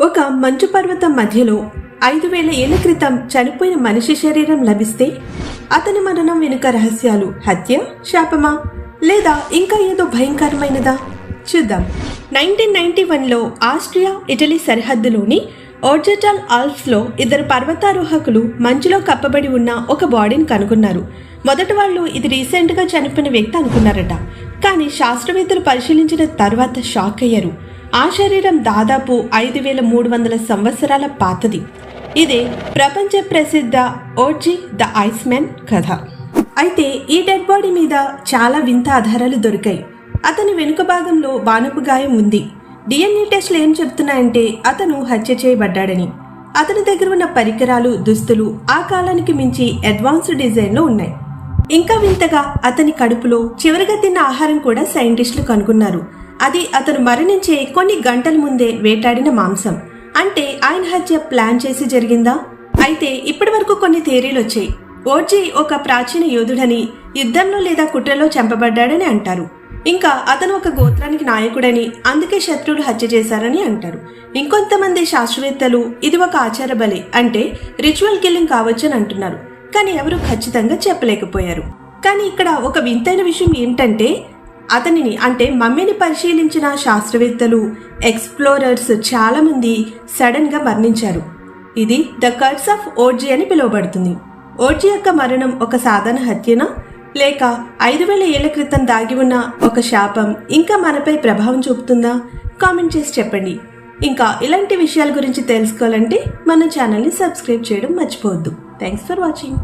ఒక మంచు పర్వతం మధ్యలో ఐదు వేల ఏళ్ళ క్రితం చనిపోయిన మనిషి శరీరం లభిస్తే అతని మరణం వెనుక రహస్యాలు హత్య శాపమా? లేదా ఇంకా ఏదో భయంకరమైనదా? చూద్దాం. నైన్టీన్ నైన్టీ వన్లో ఆస్ట్రియా ఇటలీ సరిహద్దులోని ఓర్జటాల్ ఆల్ప్స్లో ఇద్దరు పర్వతారోహకులు మంచులో కప్పబడి ఉన్న ఒక బాడీని కనుగొన్నారు. మొదట వాళ్ళు ఇది రీసెంట్గా చనిపోయిన వ్యక్తి అనుకున్నారట. కానీ శాస్త్రవేత్తలు పరిశీలించిన తర్వాత షాక్ అయ్యారు. ఆ శరీరం దాదాపు ఐదు వేల మూడు వందల సంవత్సరాల పాతది. ఇది ప్రపంచ ప్రసిద్ధ ఓర్జీ ద ఐస్ మ్యాన్ కథ. అయితే ఈ డెడ్ బాడీ మీద చాలా వింత ఆధారాలు దొరికాయి. అతని వెనుక భాగంలో బాణపు గాయం ఉంది. డిఎన్ఏ టెస్ట్లు ఏం చెప్తున్నాయంటే అతను హత్య చేయబడ్డాడని. అతని దగ్గర ఉన్న పరికరాలు దుస్తులు ఆ కాలానికి మించి అడ్వాన్స్డ్ డిజైన్లో ఉన్నాయి. ఇంకా వింతగా అతని కడుపులో చివరిగా తిన్న ఆహారం కూడా సైంటిస్టులు కనుగొన్నారు అది అతను మరణించే కొన్ని గంటల ముందే వేటాడిన మాంసం. అంటే ఆయన హత్య ప్లాన్ చేసి జరిగిందా? అయితే ఇప్పటి వరకు కొన్ని థియరీలు వచ్చాయి. ఓర్జీ ఒక ప్రాచీన యోధుడని యుద్ధంలో లేదా కుట్రలో చంపబడ్డాడని అంటారు. ఇంకా అతను ఒక గోత్రానికి నాయకుడని అందుకే శత్రువులు హత్య చేశారని అంటారు. ఇంకొంతమంది శాస్త్రవేత్తలు ఇది ఒక ఆచార బలి అంటే రిచువల్ కిల్లింగ్ కావచ్చని అంటున్నారు. కానీ ఎవరు ఖచ్చితంగా చెప్పలేకపోయారు. కానీ ఇక్కడ ఒక వింతైన విషయం ఏంటంటే అతనిని అంటే మమ్మీని పరిశీలించిన శాస్త్రవేత్తలు ఎక్స్ప్లోరర్స్ చాలామంది సడన్గా మరణించారు. ఇది ద కట్స్ ఆఫ్ ఓర్జీ అని పిలువబడుతుంది. ఓర్జీ యొక్క మరణం ఒక సాధారణ హత్యనా? లేక ఐదు వేల ఏళ్ళ క్రితం దాగి ఉన్న ఒక శాపం ఇంకా మనపై ప్రభావం చూపుతుందా? కామెంట్ చేసి చెప్పండి. ఇంకా ఇలాంటి విషయాల గురించి తెలుసుకోవాలంటే మన ఛానల్ని సబ్స్క్రైబ్ చేయడం మర్చిపోవద్దు. Thanks for watching.